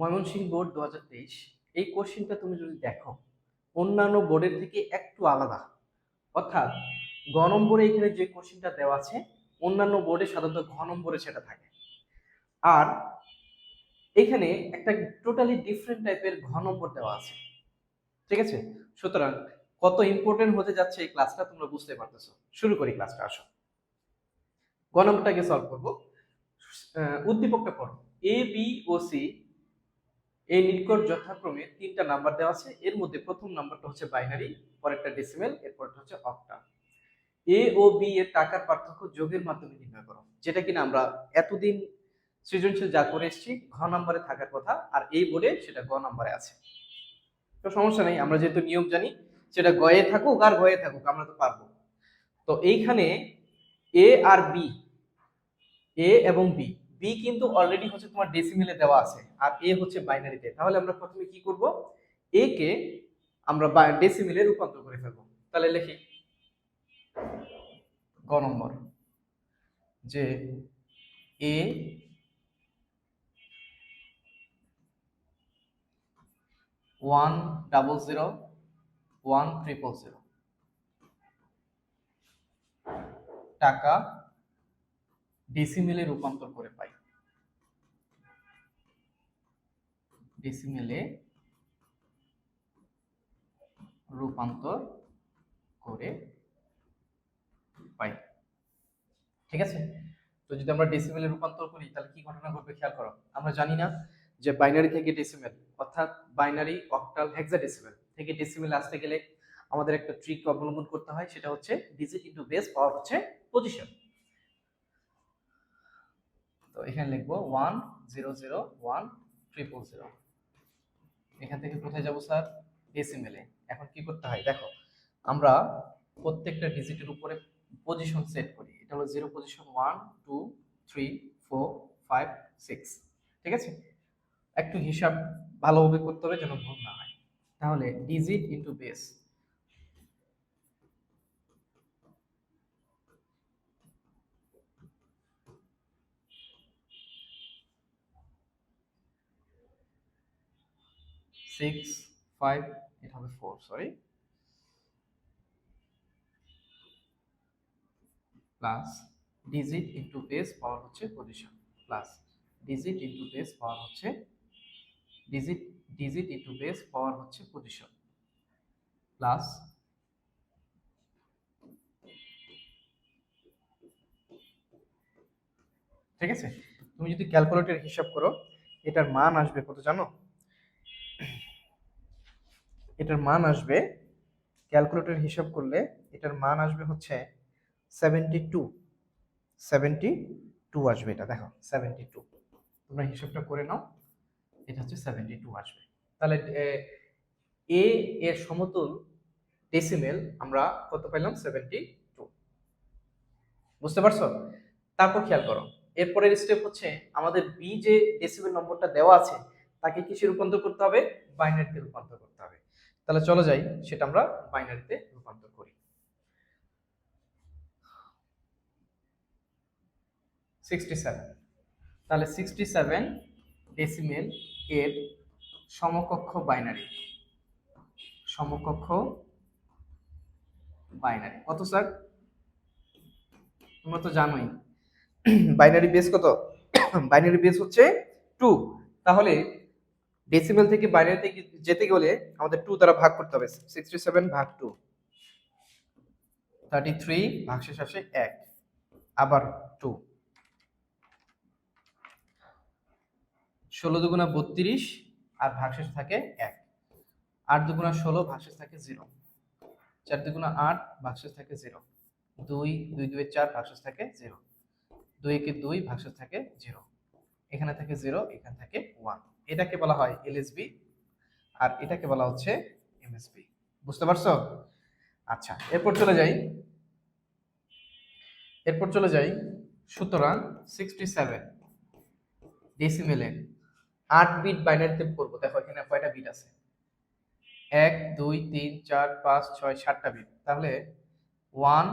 Mymensingh board দু হাজার তেইশ, এই কোশ্চেনটা তুমি যদি দেখো, অন্যান্য বোর্ডের থেকে একটু আলাদা। অর্থাৎ গ নম্বরে এখানে যে কোশ্চেনটা দেওয়া আছে, অন্যান্য বোর্ডে সাধারণত ঘ নম্বরে সেটা থাকে। আর এখানে একটা টোটালি ডিফারেন্ট টাইপের ঘ নম্বর দেওয়া আছে। ঠিক আছে? সুতরাং কত ইম্পর্টেন্ট হতে যাচ্ছে এই ক্লাসটা তোমরা বুঝতে পারতেছো। শুরু করি ক্লাসটা আসো। গ নম্বরটাকে সলভ করব। উদ্দীপকটা পড়ো। এ বি ও সি এই নিকট যথাক্রমে তিনটা নাম্বার দেওয়া আছে। এর মধ্যে প্রথম নাম্বারটা হচ্ছে বাইনারি পরেরটা ডেসিমেল এরপরটা হচ্ছে অক্টাল এ ও বি এর টাকার পার্থক্য যোগের মাধ্যমে নির্ণয় করো, যেটা কিনা আমরা এতদিন সৃজনশীল যা করে এসেছি, ঘ নম্বরে থাকার কথা, আর এই বোর্ডে সেটা গ নম্বরে আছে। তো সমস্যা নেই, আমরা যেহেতু নিয়ম জানি, সেটা গয়ে থাকুক আর গয়ে থাকুক, আমরা তো পারব। তো এইখানে এ আর বি এ এবং বি বি কিন্তু অলরেডি হচ্ছে তোমার ডেসিমেলে দেওয়া আছে, আর এ হচ্ছে বাইনারিতে তাহলে আমরা প্রথমে কি করব? এ কে আমরা ডেসিমেলে রূপান্তর করে ফেলব। তাহলে লিখি গ নম্বর, যে এ one double zero one triple zero টাকা ডেসিমেলে রূপান্তর করে পাই। ডেসিমেলে রূপান্তর করে পাই। ঠিক আছে? তো যদি আমরা ডেসিমেলে রূপান্তর করি, তাহলে কি ঘটনা ঘটবে খেয়াল করো? আমরা জানি না যে বাইনারি থেকে ডেসিমেল অর্থাৎ বাইনারি অক্টাল হেক্সাডেসিমেল থেকে ডেসিমেল আসতে গেলে আমাদের একটা ট্রিক অবলম্বন করতে হয়, সেটা হচ্ছে ডিজিট ইনটু বেস পাওয়ার হচ্ছে পজিশন এখানে লিখব one zero zero one triple zero এখান থেকে কোথায় যাব স্যার? ডেসিমেলে এখন কি করতে হয়? দেখো, আমরা প্রত্যেকটা ডিজিটের উপরে পজিশন সেট করি। এটা হলো zero position one two three four five six ঠিক আছে? একটু হিসাব ভালোভাবে করতে হবে যেন ভুল না হয়। তাহলে digit into base six five এটা হবে four sorry plus digit into base power হচ্ছে position plus digit into base power হচ্ছে digit digit into base power হচ্ছে পজিশন প্লাস ঠিক আছে? তুমি যদি ক্যালকুলেটর হিসাব করো, এটার মান আসবে কত জানো? এটার মান আসবে ক্যালকুলেটর হিসাব করলে এটার মান আসবে হচ্ছে সেভেন্টি টু সেভেন্টি টু আসবে এটা, দেখো সেভেন্টি টু তোমরা হিসাবটা করে নাও, এটা হচ্ছে সেভেন্টি টু আসবে। তাহলে, এ এর সমতুল ডেসিমেল আমরা কত পেলাম সেভেন্টি টু বুঝতে পারছ? তারপর খেয়াল করো, এরপরের স্টেপ হচ্ছে আমাদের বি যে ডেসিমেল নম্বরটা দেওয়া আছে, তাকে কিসে রূপান্তর করতে হবে? বাইনারিতে রূপান্তর করতে হবে। তাহলে চলো যাই, সেটা আমরা বাইনারিতে রূপান্তর করি। সিক্সটি সেভেন তাহলে সিক্সটি সেভেন ডেসিমেল এর সমকক্ষ বাইনারি। সমকক্ষ বাইনারি। কত স্যার তোমরা তো জানোই, বাইনারি বেস কত? বাইনারি বেস হচ্ছে টু তাহলে ডেসিমেল থেকে বাইনারি থেকে যেতে গেলে আমাদের টু দ্বারা ভাগ করতে হবে সিক্সটি সেভেন ভাগ টু থার্টি থ্রি ভাগশেষ আসে এক, আবার টু ষোলো দুগুণা বত্রিশ আর ভাগশেষ থাকে এক, আট দুগুণা ষোলো ভাগশেষ থাকে জিরো চার দুগুণা আট ভাগশেষ থাকে জিরো দুই দুই দুই চার ভাগশেষ থাকে জিরো দুই একে দুই ভাগশেষ থাকে জিরো এখানে থাকে জিরো এখানে থাকে ওয়ান এটাকে বলা হয় এলএসবি আর এটাকে বলা হচ্ছে এমএসবি বুঝতে পারছ? আচ্ছা এরপর চলে যাই। এরপর চলে যাই সুতরাং সিক্সটি সেভেন ডেসিমেলের আট বিট বাইনারিতে করব দেখো, এখানে কয়টা বিট আছে? এক, দুই, তিন, চার, পাঁচ, ছয়, সাতটা বিট তাহলে ওয়ান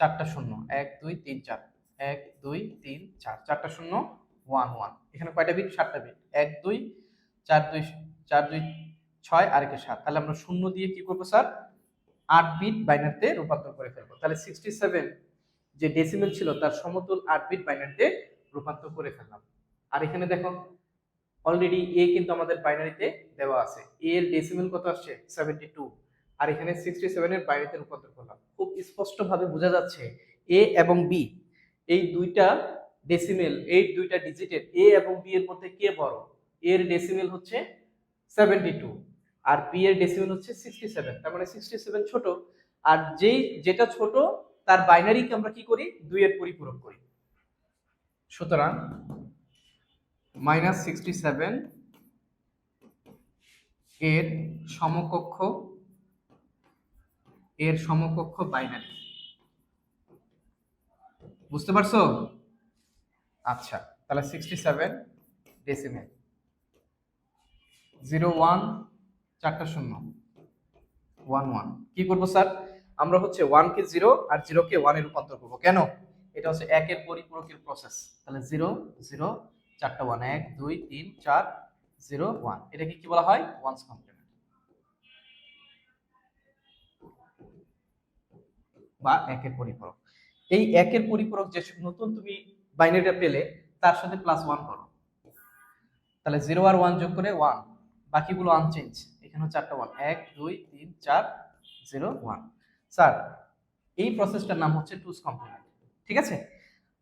চারটা শূন্য। এক, দুই, তিন, চার। এক, দুই, তিন, চার। চারটা শূন্য ওয়ান ওয়ান। এখানে কয়টা বিট সাতটা বিট এক, দুই, চার দুই চার, দুই, ছয়, আর একে সাত। তাহলে আমরা শূন্য দিয়ে কি করব, স্যার? আট বিট বাইনারিতে রূপান্তর করে ফেলব। তাহলে সিক্সটি সেভেন যে ডেসিমেল ছিল, তার সমতুল আট বিট বাইনারিতে রূপান্তর করে ফেললাম। আর এখানে দেখো অলরেডি এ কিন্তু আমাদের বাইনারিতে দেওয়া আছে। এ এর ডেসিমেল কত আসছে? সেভেন্টি টু আর এখানে সিক্সটি সেভেনের বাইনারিতে রূপান্তর করলাম। খুব স্পষ্টভাবে বোঝা যাচ্ছে এ এবং বি এই দুইটা ডেসিমেল এই দুইটা ডিজিটের এ এবং বি এর মধ্যে কে বড়? এর ডেসিমেল হচ্ছে সেভেন্টি টু আর বি এর ডেসিমেল হচ্ছে সিক্সটি সেভেন তার মানে সিক্সটি সেভেন ছোট। আর যেই, যেটা ছোট, তার বাইনারিকে আমরা কি করি? দুইয়ের পরিপূরক করি। সুতরাং মাইনাস সিক্সটি সেভেন এর সমকক্ষ এর সমকক্ষ বাইনারি বুঝতে পারছ? আচ্ছা তাহলে sixty seven decimal zero one চারটা শূন্য। ওয়ান ওয়ান কি করব স্যার? আমরা হচ্ছে ওয়ানকে জিরো আর জিরোকে ওয়ানে রূপান্তর করব। কেন? এটা হচ্ছে একের পরিপূরকের প্রসেস তাহলে জিরো জিরো চারটা ওয়ান এক, দুই, তিন, চার জিরো ওয়ান এটাকে কি বলা হয়? ওয়ান্স কমপ্লিমেন্ট বা একের পরিপূরক। এই একের পরিপূরক যে নতুন তুমি বাইনারিটা পেলে তার সাথে প্লাস ওয়ান করো। তাহলে জিরো আর ওয়ান যোগ করে ওয়ান বাকিগুলো আনচেঞ্জ এখানে চারটা ওয়ান এক, দুই, তিন, চার জিরো ওয়ান স্যার, এই প্রসেসটার নাম হচ্ছে টুস কমপ্লিমেন্ট ঠিক আছে?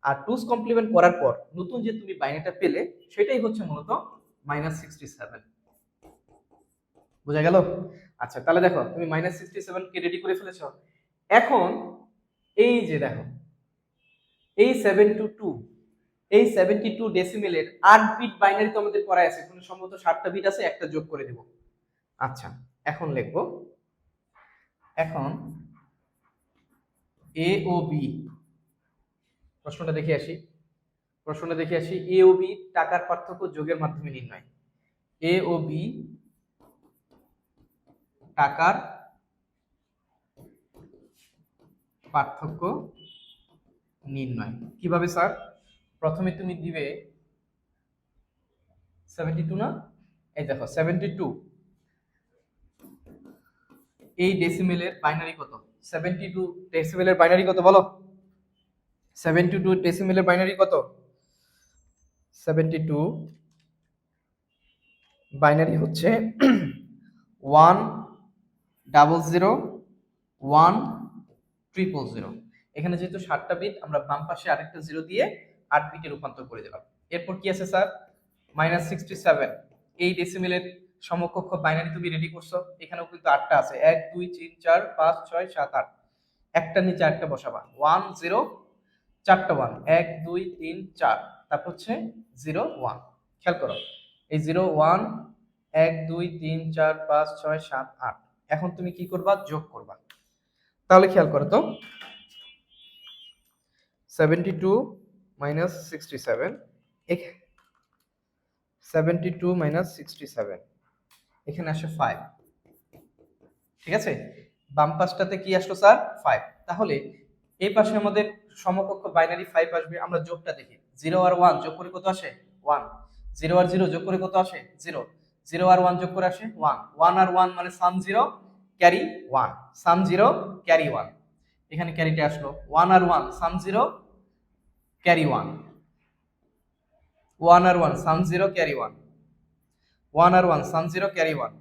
আর টুস কমপ্লিমেন্ট করার পর নতুন যে তুমি বাইনারিটা পেলে, সেটাই হচ্ছে মূলত মাইনাস সিক্সটি সেভেন বোঝা গেল? আচ্ছা তাহলে দেখো, তুমি মাইনাস সিক্সটি সেভেন কে রেডি করে ফেলেছ। এখন এই যে দেখো এই সেভেন টু টু এই সেভেন্টি টু ডেসিমেলের আট বিট বাইনারি তো আমাদের করা আছে কোনো সম্ভবত সাতটা বিট আছে, একটা যোগ করে দেব। আচ্ছা এখন লিখব। এখন এ ও বি প্রশ্নটা দেখে আসি। প্রশ্নটা দেখে আসি এ ও বি টাকার পার্থক্য যোগের মাধ্যমে নির্ণয়। এ ও বি টাকার পার্থক্য নির্ণয়। কীভাবে স্যার? প্রথমে তুমি দিবে সেভেন্টি টু না? এই দেখো সেভেন্টি টু এই ডেসিমেলের বাইনারি কত? সেভেন্টি টু ডেসিমেলের বাইনারি কত বলো? সেভেন্টি টু ডেসিমেলের বাইনারি কত? সেভেন্টি টু বাইনারি হচ্ছে one double zero one triple zero এখানে যেহেতু সাতটা বিট আমরা বাম পাশে আরেকটা জিরো দিয়ে আট বিটে রূপান্তর করে দিলাম। এরপর কি আছে স্যার মাইনাস সিক্সটি সেভেন এই ডেসিমেলের সমকক্ষ বাইনারি তুমি রেডি করছ। এখানেও কিন্তু আটটা আছে। এক, দুই, তিন, চার, পাঁচ, ছয়, সাত, আট। একটা নিচে আটটা বসাবা। ওয়ান জিরো চারটা ওয়ান এক, দুই, তিন, চার। তারপর হচ্ছে জিরো ওয়ান খেয়াল করো। এই জিরো ওয়ান এক, দুই, তিন, চার, পাঁচ, ছয়, সাত, আট। এখন তুমি কি করবা? যোগ করবা। তাহলে খেয়াল করো তো। Seventy two minus sixty seven seventy two minus sixty seven এখানে আসে ফাইভ ঠিক আছে? বাম পাশটাতে কি আসলো স্যার ফাইভ তাহলে এই পাশে আমাদের সমকক্ষ বাইনারি ফাইভ আসবে, আমরা যোগটা দেখি। জিরো আর ওয়ান যোগ করে কত আসে? ওয়ান জিরো আর জিরো যোগ করে কত আসে? জিরো জিরো আর ওয়ান যোগ করে আসে? ওয়ান ওয়ান আর ওয়ান মানে sum zero carry one sum zero carry one এখানে ক্যারিটা আসলো। ওয়ান আর one sum zero carry one one আর one sum zero carry one one আর one sum zero carry one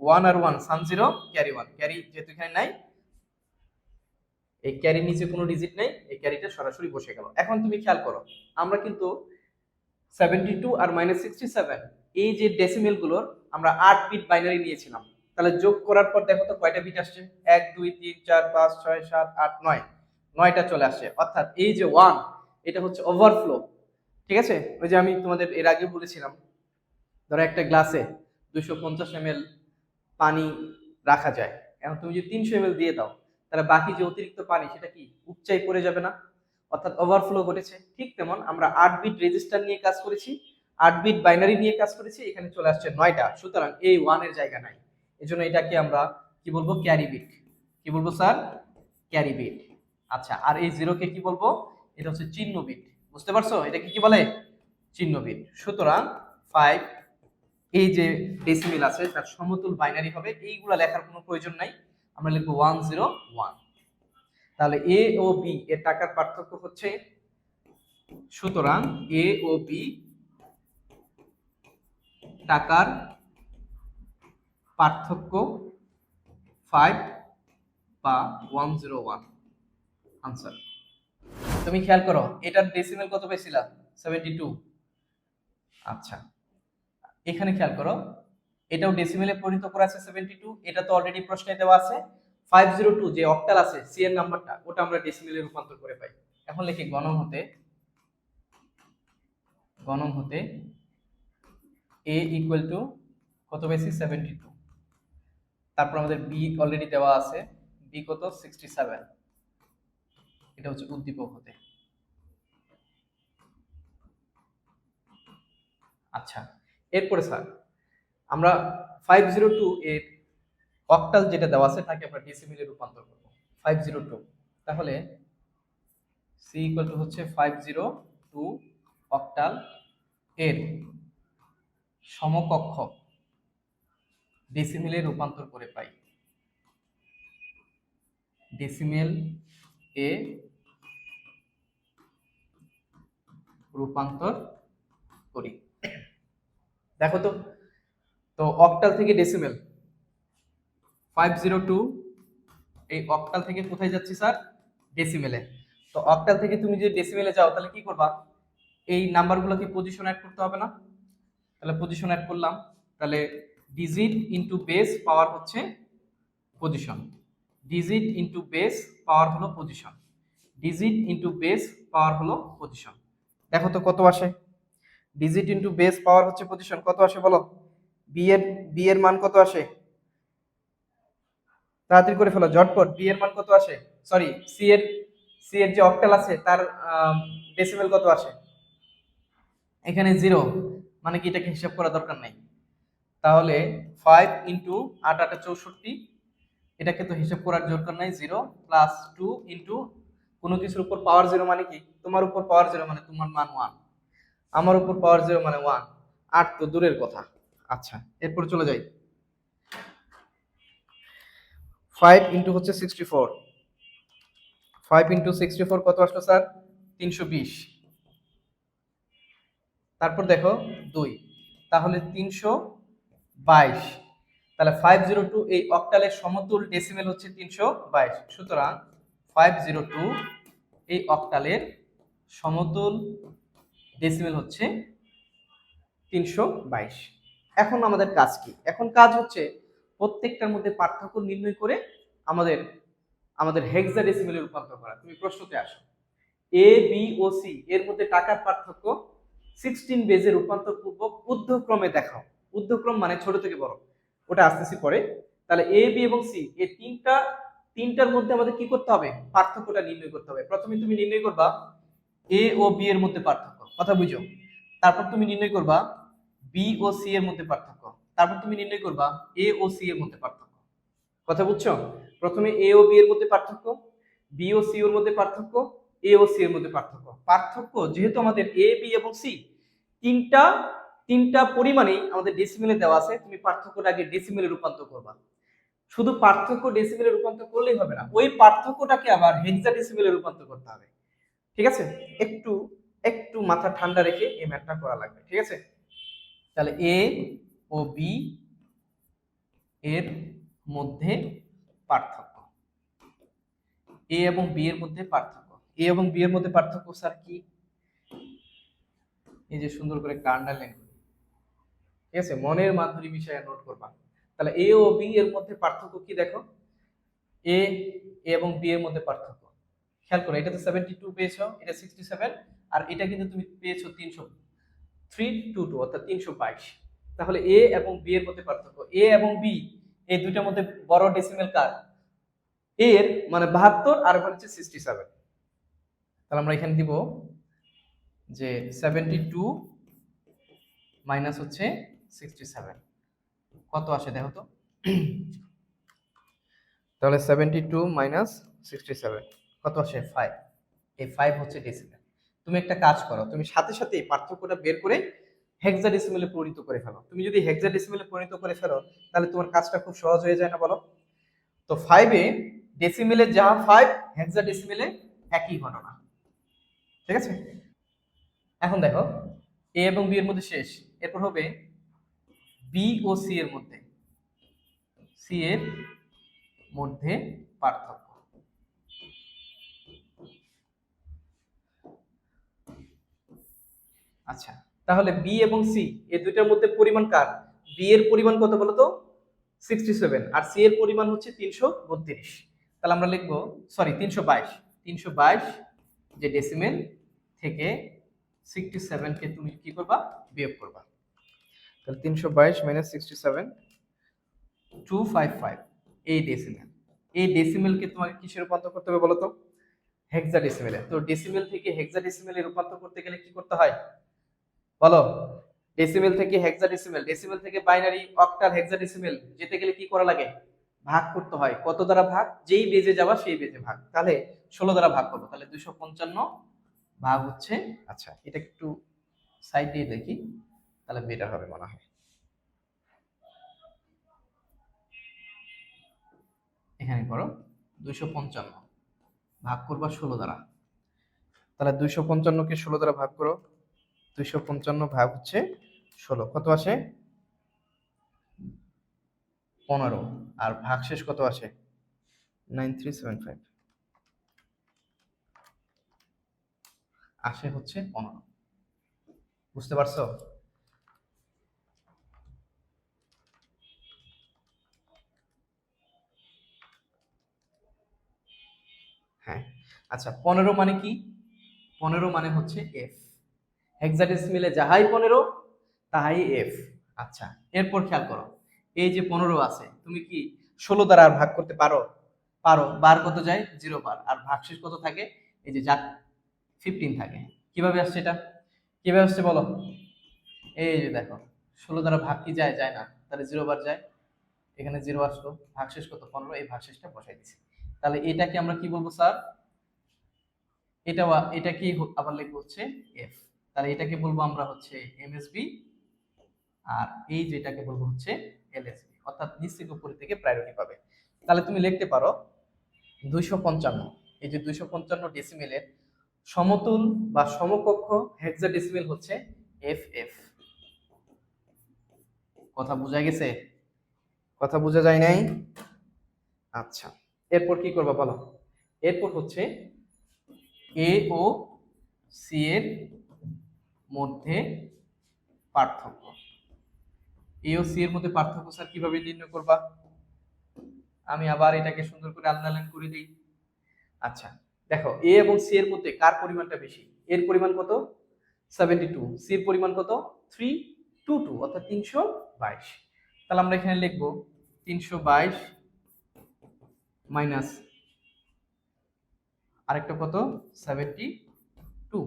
one আর one sum zero carry one carry যেহেতু এখানে নাই, এই ক্যারির নিচে কোনো digit নেই, এই ক্যারিটা সরাসরি বসে গেল। এখন তুমি খেয়াল করো, আমরা কিন্তু সেভেন্টি টু আর মাইনাস সিক্সটি সেভেন এই যে ডেসিমেলগুলোর আমরা আট বিট বাইনারি নিয়েছিলাম। তাহলে যোগ করার পর দেখো তো কয়টা বিট আসছে? এক, দুই, তিন, চার, পাঁচ, ছয়, সাত, আট, নয়। নয়টা চলে আসছে। অর্থাৎ এই যে ওয়ান এটা হচ্ছে ওভারফ্লো ঠিক আছে? ওই যে আমি তোমাদের এর আগে বলেছিলাম, ধরো একটা গ্লাসে দুশো পঞ্চাশ এম পানি রাখা যায়। এখন তুমি যদি তিনশো এম দিয়ে দাও, তাহলে বাকি যে অতিরিক্ত পানি, সেটা কি উপচাই পড়ে যাবে না? অর্থাৎ ওভারফ্লো ঘটেছে। ঠিক তেমন আমরা আট বিট রেজিস্টার নিয়ে কাজ করেছি, আট বিট বাইনারি নিয়ে কাজ করেছি, এখানে চলে আসছে নয়টা। সুতরাং এই ওয়ানের জায়গা নাই। এজন্য এটাকে আমরা কি বলব? ক্যারি বিট কি বলব স্যার ক্যারি বিট আচ্ছা আর এই জিরোকে কি বলব? এটা হচ্ছে চিহ্ন বিট বুঝতে পারছ? এটাকে কি কি বলে? চিহ্ন বিট সুতরাং ফাইভ এই যে ডেসিমেল আছে, তার সমতুল বাইনারি হবে। এইগুলা লেখার কোনো প্রয়োজন নাই। আমরা লিখব ওয়ান জিরো ওয়ান তাহলে এ ও বি এর টাকার পার্থক্য হচ্ছে সুতরাং এ ও বি টাকার পার্থক্য ফাইভ বা ওয়ান জিরো ওয়ান আনসার তুমি খেয়াল করো, এটার ডেসিমেল কত পেয়েছিলা সেভেন্টি টু আচ্ছা এখানে খেয়াল করো, এটাও ডেসিমেলে পরিণত করা আছে সেভেন্টি টু এটা তো অলরেডি প্রশ্নে দেওয়া আছে। ফাইভ জিরো টু যে অক্টাল আছে সি এর নাম্বারটা ওটা আমরা ডেসিমেলে রূপান্তর করে পাই। এখন লিখি, গণম হতে গণম হতে এ ইকুয়াল টু কত বেশি সেভেন্টি টু তারপর আমাদের বি অলরেডি দেওয়া আছে বি কত? সিক্সটি সেভেন এটা হচ্ছে উদ্দীপক হতে। আচ্ছা এরপরে স্যার, আমরা ফাইভ জিরো টু এর অক্টাল যেটা দেওয়া আছে তাকে আমরা ডেসিমিলে রূপান্তর করব। ফাইভ জিরো টু তাহলে সি ইকুয়াল টু হচ্ছে ফাইভ জিরো টু অক্টাল এর সমকক্ষ ডেসিমিলে রূপান্তর করে পাই। ডেসিমেল এ রূপান্তর করি। দেখো তো তো অক্টাল থেকে ডেসিমেল ফাইভ জিরো টু এই অক্টাল থেকে কোথায় যাচ্ছি স্যার ডেসিমেলে তো অক্টাল থেকে তুমি যদি ডেসিমেলে যাও, তাহলে কি করবা? এই নাম্বারগুলোকে পজিশন অ্যাড করতে হবে না। তাহলে পজিশন অ্যাড করলাম। তাহলে ডিজিট ইনটু বেস পাওয়ার হচ্ছে position digit into base power হলো position digit into base power হলো পজিশন দেখো তো কত আসে? ডিজিট ইনটু বেস পাওয়ার হচ্ছে পজিশন কত আসে বলো? বি এর বি এর মান কত আসে? তাড়াতাড়ি করে ফেলো, ঝটপট। বি এর মান কত আসে? সরি সি এর সি এর যে অক্টাল আছে, তার ডেসিমেল কত আসে? এখানে জিরো মানে কি এটাকে হিসাব করা দরকার নাই। তাহলে ফাইভ ইন্টু আট আটা চৌষট্টি, এটাকে তো হিসাব করার দরকার নাই জিরো প্লাস টু ইন্টু কোনো কিছুর উপর পাওয়ার জিরো মানে কি? তোমার উপর পাওয়ার জিরো মানে তোমার মান ওয়ান আমার উপর পাওয়ার জিরো মানে ওয়ান আট তো দূরের কথা। আচ্ছা এরপর চলে যাই। ফাইভ ইন্টু হচ্ছে sixty four five into sixty four কত আসলো স্যার তিনশো বিশ। তারপর দেখো, দুই। তাহলে তিনশো বাইশ। তাহলে ফাইভ জিরো টু এই অক্টালের সমতুল ডেসিমেল হচ্ছে তিনশো বাইশ। সুতরাং ফাইভ জিরো টু এই অক্টালের সমতুল ডেসিমেল হচ্ছে তিনশো বাইশ। এখন আমাদের কাজ কি? এখন কাজ হচ্ছে প্রত্যেকটার মধ্যে পার্থক্য নির্ণয় করে আমাদের আমাদের হেক্সা ডেসিমেলে রূপান্তর করা। তুমি প্রশ্নতে আসো। এ বি ও সি এর মধ্যে টাকার পার্থক্য সিক্সটিন বেজে রূপান্তর পূর্বক ঊর্ধ্বক্রমে দেখাও। ঊর্ধ্বক্রম মানে ছোট থেকে বড়। ওটা আসতেছি পরে। তাহলে এ বি এবং সি এই তিনটা তিনটার মধ্যে আমাদের কি করতে হবে? পার্থক্যটা নির্ণয় করতে হবে। প্রথমে তুমি নির্ণয় করবা এ ও বি এর মধ্যে পার্থক্য। কথা বুঝো? তারপর তুমি নির্ণয় করবা বি ও সি এর মধ্যে পার্থক্য। তারপর তুমি নির্ণয় করবা এ ও সি এর মধ্যে পার্থক্য। কথা বুঝছ? প্রথমে এ ও বি এর মধ্যে পার্থক্য বি ও সি এর মধ্যে পার্থক্য এ ও সি এর মধ্যে পার্থক্য। পার্থক্য যেহেতু আমাদের এ বি এবং সি তিনটা তিনটা পরিমাণেই আমাদের ডেসিমেলে দেওয়া আছে। তুমি পার্থক্যটা আগে ডেসিমেলে রূপান্তর করবা। শুধু পার্থক্য ডেসিমেলে রূপান্তর করলেই হবে না, ওই পার্থক্যটাকে আবার হেক্সা ডেসিমেলে রূপান্তর করতে হবে। ঠিক আছে? একটু একটু মাথা ঠান্ডা রেখে এই ম্যাথটা করা লাগবে, ঠিক আছে? তাহলে এ ও বি এর মধ্যে পার্থক্য। এ এবং বি এর মধ্যে পার্থক্য। এ এবং বি এর মধ্যে পার্থক্য স্যার কি? এই যে সুন্দর করে একটা ঠিক আছে? মনের মাধুরী বিষয়ে নোট করবা। তাহলে এ ও বি এর মধ্যে পার্থক্য কি দেখো? এ এবং বি এর মধ্যে পার্থক্য। খেয়াল করো, এটা তো সেভেন্টি টু পেয়েছ, এটা সিক্সটি সেভেন আর এটা কিন্তু তুমি পেয়েছ তিনশো থ্রি টু টু অর্থাৎ তিনশো বাইশ। তাহলে এ এবং বি এর মধ্যে পার্থক্য। এ এবং বি এই দুইটার মধ্যে বড় ডেসিমেল কার? এর মানে বাহাত্তর, আর ওখানে হচ্ছে সিক্সটি সেভেন তাহলে আমরা এখানে দিব যে সেভেন্টি টু মাইনাস হচ্ছে সিক্সটি সেভেন কত আসে দেখো তো? তাহলে seventy two minus sixty seven কত আসে? ফাইভ এই ফাইভ হচ্ছে ডেসিমেল তুমি একটা কাজ করো তুমি সাথে সাথে এই পার্থক্যটা বের করে হেক্সাডেসিমেলে পরিণত করে ফেলো। তুমি যদি হেক্সাডেসিমেলে পরিণত করে ফেলো তাহলে তোমার কাজটা খুব সহজ হয়ে যায় না বলো? তো ফাইভে ডেসিমেলে যা ফাইভ হেক্সাডেসিমেলে একই ঘটনা। ঠিক আছে? এখন দেখো এ এবং বি এর মধ্যে শেষ। এরপর হবে বি ও সি এর মধ্যে। সি এর মধ্যে পার্থক্য। আচ্ছা তাহলে বি এবং সি এই দুইটার মধ্যে পরিমাণ কার? বি এর পরিমাণ কত বলো তো সিক্সটি সেভেন আর সি এর পরিমাণ হচ্ছে তিনশো বত্রিশ। তাহলে আমরা লিখব সরি তিনশো বাইশ। তিনশো বাইশ যে ডেসিমেল থেকে সিক্সটি সেভেনকে তুমি কি করবা? বিয়োগ করবা। তাহলে তিনশো বাইশ minus sixty seven two five five এই ডেসিমেল এই ডেসিমেলকে তোমাকে কিসে রূপান্তর করতে হবে বলো তো? হেক্সা ডেসিমেলে তো ডেসিমেল থেকে হেক্সা ডেসিমেলে রূপান্তর করতে গেলে কি করতে হয়? বলো। ডেসিমেল থেকে হেক্সা ডেসিমেল ডেসিমেল থেকে বাইনারি অক্টাল হেক্সা ডেসিমেল যেতে গেলে কি করা লাগে? ভাগ করতে হয়। কত দ্বারা ভাগ? যেই বেজে যাওয়া সেই বেজে ভাগ। তাহলে ষোলো দ্বারা ভাগ করব। তাহলে দুশো পঞ্চান্ন ভাগ হচ্ছে আচ্ছা। এটা একটু সাইড দিয়ে দেখি। তাহলে বেটার হবে মনে হয়। এখানে করো, দুইশো পঞ্চান্ন। ভাগ করবা ষোলো দ্বারা। তাহলে দুইশো পঞ্চান্নকে ষোলো দ্বারা ভাগ করো, দুইশো পঞ্চান্ন ভাগ হচ্ছে ষোলো। কত আসে? পনেরো। আর ভাগ শেষ কত আসে? Nine three seven five. আসে হচ্ছে পনেরো। বুঝতে পারছ হ্যাঁ আচ্ছা পনেরো মানে কি? পনেরো মানে হচ্ছে এফ হেক্সাডেসিমেলে যাহাই পনেরো, তাহাই এফ আচ্ছা এরপর খেয়াল করো, এই যে পনেরো আছে, তুমি কি ষোলো দ্বারা আর ভাগ করতে পারো? পারো, বার কত যায়? জিরো বার, আর ভাগশেষ কত থাকে? এই যে যা ফিফটিন থাকে। কীভাবে আসছে এটা? কীভাবে আসছে বলো? এই যে দেখো, ষোলো দ্বারা ভাগ কি যায়? যায় না। তাহলে জিরো বার যায়। এখানে জিরো আসলো। ভাগশেষ কত? পনেরো, এই ভাগশেষটা বসাই দিছি। তাহলে এটাকে আমরা কি বলব, স্যার? এটা এটা কি আবার লিখব হচ্ছে এফ তাহলে এটাকে বলব আমরা হচ্ছে এমএসবি আর এই যেটাকে বলব হচ্ছে এলএসবি অর্থাৎ নিচ থেকে উপর থেকে প্রায়োরিটি পাবে। তাহলে তুমি লিখতে পারো দুইশো পঞ্চান্ন। এই যে দুইশো পঞ্চান্ন ডেসিমেলের সমতুল বা সমকক্ষ হেক্সা ডেসিমেল হচ্ছে এফ এফ কথা বোঝা গেছে? কথা বোঝা যায় নাই? আচ্ছা এরপর কি করবা বলো? এরপর হচ্ছে এ ও সি এর মধ্যে পার্থক্য। এ ও সি এর মধ্যে পার্থক্য স্যার কীভাবে নির্ণয় করবা? আমি আবার এটাকে সুন্দর করে আন্দালাইন করে দিই। আচ্ছা দেখো এ এবং সি এর মধ্যে কার পরিমাণটা বেশি? এর পরিমাণ কত? সেভেন্টি টু সি এর পরিমাণ কত? থ্রি টু টু অর্থাৎ তিনশো বাইশ। তাহলে আমরা এখানে লিখব তিনশো বাইশ মাইনাস আরেকটা কত? সেভেন্টি টু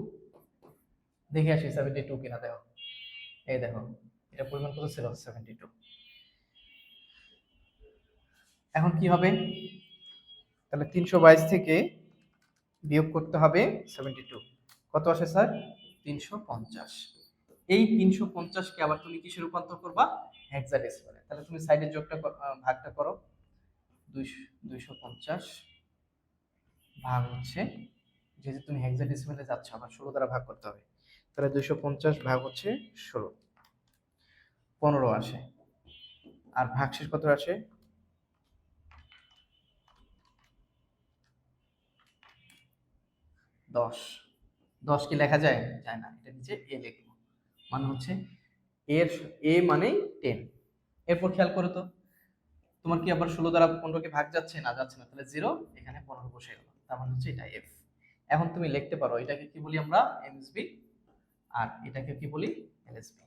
দেখে আসি সেভেন্টি টু কিনা, দেখো। এই দেখো, এটা পরিমাণ কত ছিল? সেভেন্টি টু এখন কি হবে? তাহলে তিনশো বাইশ থেকে বিয়োগ করতে হবে সেভেন্টি টু কত আসে, স্যার? তিনশো পঞ্চাশ। এই তিনশো পঞ্চাশকে আবার তুমি কিসে রূপান্তর করবা? হেক্সাডেসিমালে তাহলে তুমি সাইডের যোগটা ভাগটা করো। দুইশো দুইশো পঞ্চাশ। ভাগ হচ্ছে, যেহেতু তুমি হেক্সাডেসিমালে যাচ্ছ, আবার ষোলো দ্বারা ভাগ করতে হবে। তাহলে দুইশো পঞ্চাশ ভাগ হচ্ছে ষোলো। পনেরো আসে। আর ভাগশেষ কত আসে? দশ। দশ কি লেখা যায়? যায় না। এটা নিচে এ লিখব। মানে হচ্ছে এর এ মানে টেন। এরপর খেয়াল করো তো। তোমার কি আবার ষোলো দ্বারা পনেরোকে ভাগ যাচ্ছে? না যাচ্ছে না। তাহলে জিরো, এখানে পনেরো বসে গেল। তার মানে হচ্ছে এটা এফ এখন তুমি লিখতে পারো, এটাকে কি বলি আমরা? এমএসবি আর এটাকে কি বলি? এলএসবি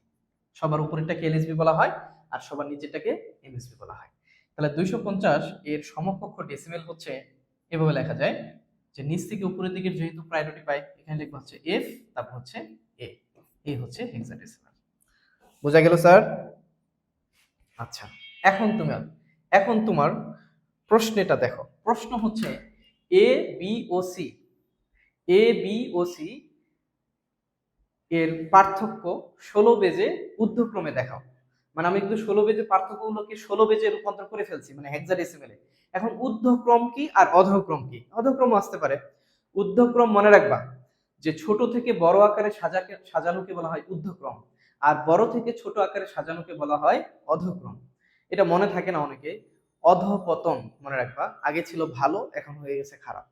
সবার উপরেরটাকে এলএসবি বলা হয় আর সবার নিচেরটাকে এমএসবি বলা হয়। তাহলে দুইশো পঞ্চাশ এর সমকক্ষ ডেসিমেল হচ্ছে, এভাবে লেখা যায় যে নিচ থেকে উপরের দিকে যেহেতু প্রায়োরিটি পাই এখানে লিখব হচ্ছে এফ তারপর হচ্ছে এ এ হচ্ছে হেক্সাডেসিমাল বোঝা গেল স্যার? আচ্ছা এখন তুমি এখন তোমার প্রশ্নটা দেখো। প্রশ্ন হচ্ছে এ বি ও সি এ বি ও সি এর পার্থক্য ষোলো বেজে ঊর্ধ্বক্রমে দেখাও। মানে আমি কিন্তু ষোলো বেজে পার্থক্যগুলোকে ষোলো বেজে রূপান্তর করে ফেলছি মানে হেক্সাডেসিমেলে এখন ঊর্ধ্বক্রম কি আর অধক্রম কি? অধক্রম আসতে পারে। ঊর্ধ্বক্রম মনে রাখবা যে ছোট থেকে বড় আকারে সাজাকে, সাজানোকে বলা হয় ঊর্ধ্বক্রম, আর বড় থেকে ছোট আকারে সাজানোকে বলা হয় অধক্রম। এটা মনে থাকে না অনেকে অধপতন মনে রাখবা। আগে ছিল ভালো, এখন হয়ে গেছে খারাপ।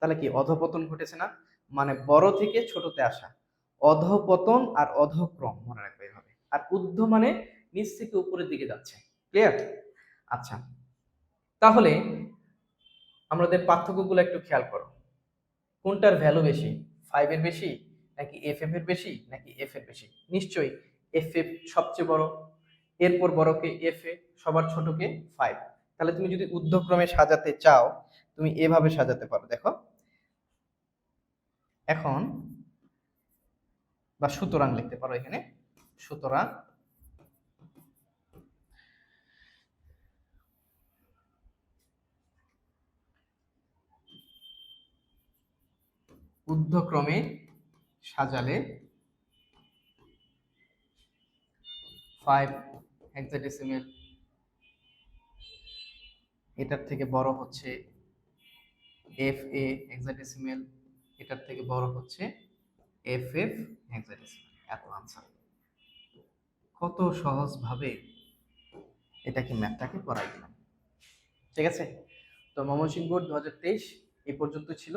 তাহলে কি? অধপতন ঘটেছে না? মানে বড় থেকে ছোটতে আসা। অধপতন আর অধক্রম মনে রাখবে এভাবে। আর ঊর্ধ্ব মানে নিচ থেকে উপরের দিকে যাচ্ছে। ক্লিয়ার আচ্ছা। তাহলে আমাদের পার্থক্যগুলো একটু খেয়াল করো। কোনটার ভ্যালু বেশি? ফাইভ এর বেশি? নাকি এফ এফ এর বেশি? নাকি এফ এর বেশি? নিশ্চয়ই এফ এফ সবচেয়ে বড়। এরপর বড়কে এফ এ, সবার ছোটকে ফাইভ তাহলে তুমি যদি ঊর্ধ্বক্রমে সাজাতে চাও, তুমি এভাবে সাজাতে পারো, দেখো। এখন, বা সুতরাং লিখতে পারো এখানে, সুতরাং ঊর্ধ্বক্রমে সাজালে ফাইভ হেক্সাডেসিমেল এটার থেকে বড় হচ্ছে এফ এ হেক্সাডেসিমেল এটার থেকে বড় হচ্ছে এফ এফ হেক্সাডেসিমেল এত আনসার কত সহজভাবে এটাকে ম্যাথটাকে করাই দিলাম। ঠিক আছে? তো ময়মনসিংহ বোর্ড দু হাজার তেইশ এ পর্যন্ত ছিল।